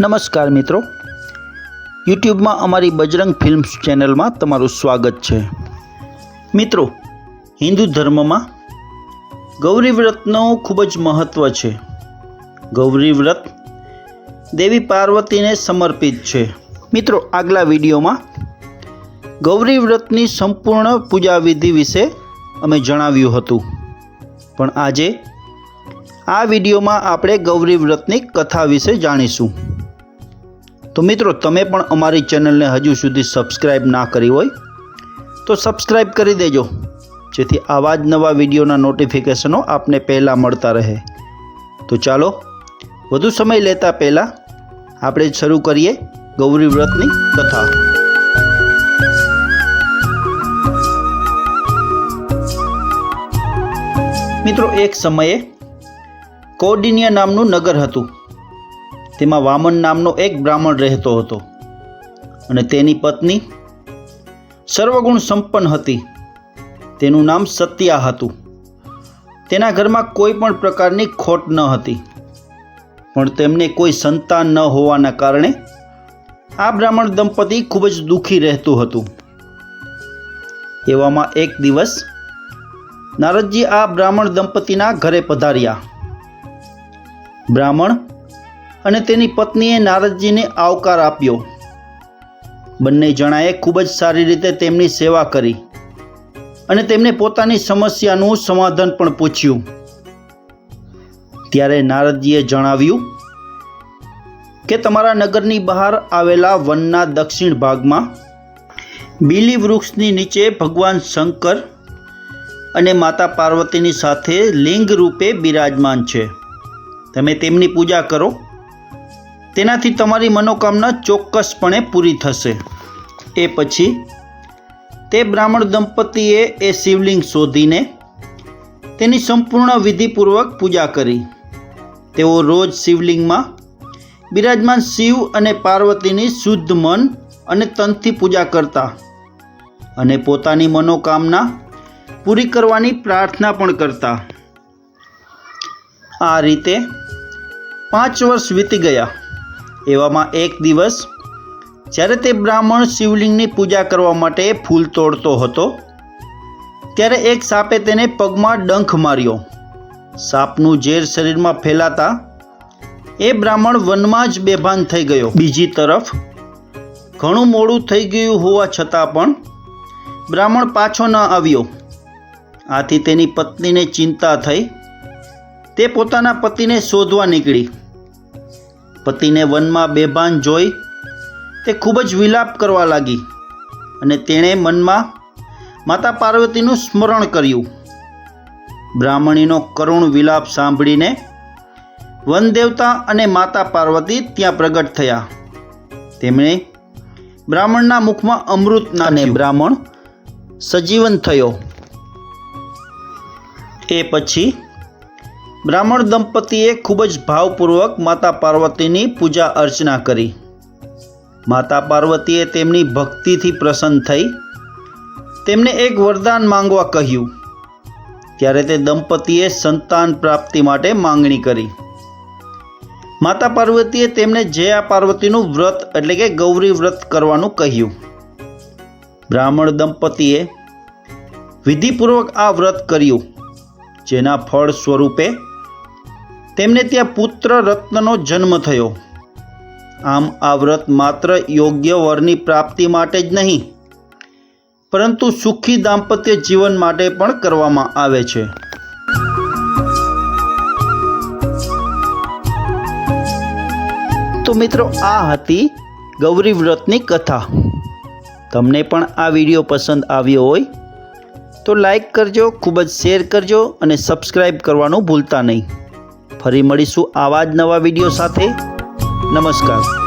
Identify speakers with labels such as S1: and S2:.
S1: નમસ્કાર મિત્રો. યુટ્યુબમાં અમારી બજરંગ ફિલ્મ્સ ચેનલમાં તમારું સ્વાગત છે. મિત્રો, હિન્દુ ધર્મમાં ગૌરી વ્રતનો ખૂબ જ મહત્ત્વ છે. ગૌરી વ્રત દેવી પાર્વતીને સમર્પિત છે. મિત્રો, આગલા વિડીયોમાં ગૌરી વ્રતની સંપૂર્ણ પૂજા વિધિ વિશે અમે જણાવ્યું હતું. પણ આજે આ વિડીયોમાં આપણે ગૌરી વ્રતની કથા વિશે જાણીશું. તો મિત્રો, તમે પણ અમારી ચેનલને હજુ સુધી સબસ્ક્રાઈબ ના કરી હોય, તો સબસ્ક્રાઈબ કરી દેજો. જેથી આવા જ નવા વિડીયોના નોટિફિકેશનો આપને પહેલાં મળતા રહે. તો ચાલો, વધુ સમય લેતા પહેલાં આપણે શરૂ કરીએ ગૌરી વ્રતની કથા. મિત્રો, એક સમયે કોડિનિયા નામનું નગર હતું. તેમાં વામન નામનો એક બ્રાહ્મણ રહેતો હતો. અને તેની પત્ની સર્વગુણ સંપન્ન હતી. તેનું નામ સત્યા હતું. તેના ઘરમાં કોઈ પણ પ્રકારની ખોટ ન હતી. પણ તેમને કોઈ સંતાન ન હોવાના કારણે આ બ્રાહ્મણ દંપતી ખૂબ જ દુઃખી રહેતું હતું. એવામાં એક દિવસ નારદજી આ બ્રાહ્મણ દંપતીના ઘરે પધાર્યા. બ્રાહ્મણ અને તેની પત્નીએ નારદજીને આવકાર આપ્યો. બંને જણાએ ખૂબ જ સારી રીતે તેમની સેવા કરી અને તેમને પોતાની સમસ્યાનું સમાધાન પણ પૂછ્યું. ત્યારે નારદજીએ જણાવ્યું કે તમારા નગરની બહાર આવેલા વનના દક્ષિણ ભાગમાં બીલી વૃક્ષની નીચે ભગવાન શંકર અને માતા પાર્વતીની સાથે લિંગ રૂપે બિરાજમાન છે. તમે તેમની પૂજા કરો. તેનાથી તમારી મનોકામના ચોક્કસપણે પૂરી થશે. એ પછી, તે બ્રાહ્મણ દંપતીએ એ શિવલિંગ શોધીને તેની સંપૂર્ણ વિધિપૂર્વક પૂજા કરી. તેઓ રોજ શિવલિંગમાં બિરાજમાન શિવ અને પાર્વતીની શુદ્ધ મન અને તનથી પૂજા કરતા અને પોતાની મનોકામના પૂરી કરવાની પ્રાર્થના પણ કરતા. આ રીતે પાંચ વર્ષ વીતી ગયા. એવામાં એક દિવસ જ્યારે તે બ્રાહ્મણ શિવલિંગની પૂજા કરવા માટે ફૂલ તોડતો હતો, ત્યારે એક સાપે તેને પગમાં ડંખ માર્યો. સાપનું ઝેર શરીરમાં ફેલાતા એ બ્રાહ્મણ વનમાં જ બેભાન થઈ ગયો. બીજી તરફ ઘણું મોડું થઈ ગયું હોવા છતાં પણ બ્રાહ્મણ પાછો ન આવ્યો. આથી તેની પત્નીને ચિંતા થઈ. તે પોતાના પતિને શોધવા નીકળી. પતિને વનમાં બેભાન જોઈ તે ખૂબ જ વિલાપ કરવા લાગી અને તેણે મનમાં માતા પાર્વતીનું સ્મરણ કર્યું. બ્રાહ્મણીનો કરુણ વિલાપ સાંભળીને વનદેવતા અને માતા પાર્વતી ત્યાં પ્રગટ થયા. તેમણે બ્રાહ્મણના મુખમાં અમૃત નાને બ્રાહ્મણ સજીવન થયો. એ પછી બ્રાહ્મણ દંપતીએ ખૂબ જ ભાવપૂર્વક માતા પાર્વતીની પૂજા અર્ચના કરી. માતા પાર્વતીએ તેમની ભક્તિથી પ્રસન્ન થઈ. તેમને એક વરદાન માંગવા કહ્યું. ત્યારે તે દંપતીએ સંતાન પ્રાપ્તિ માટે માંગણી કરી. માતા પાર્વતીએ તેમને જયા પાર્વતીનું વ્રત એટલે કે ગૌરી વ્રત કરવાનું કહ્યું. બ્રાહ્મણ દંપતીએ વિધિપૂર્વક આ વ્રત કર્યું, જેના ફળ સ્વરૂપે તેમને ત્યાં પુત્ર રત્નનો જન્મ થયો. આમ આ વ્રત માત્ર યોગ્ય વરની પ્રાપ્તિ માટે જ નહીં, પરંતુ સુખી દાંપત્ય જીવન માટે પણ કરવામાં આવે છે. તો મિત્રો, આ હતી ગૌરી વ્રતની કથા. તમને પણ આ વીડિયો પસંદ આવ્યો હોય, તો લાઈક કરજો, ખૂબ જ શેર કરજો અને સબસ્ક્રાઈબ કરવાનું ભૂલતા નહીં. ફરી મળીશું આવા જ નવા વીડિયો સાથે. નમસ્કાર.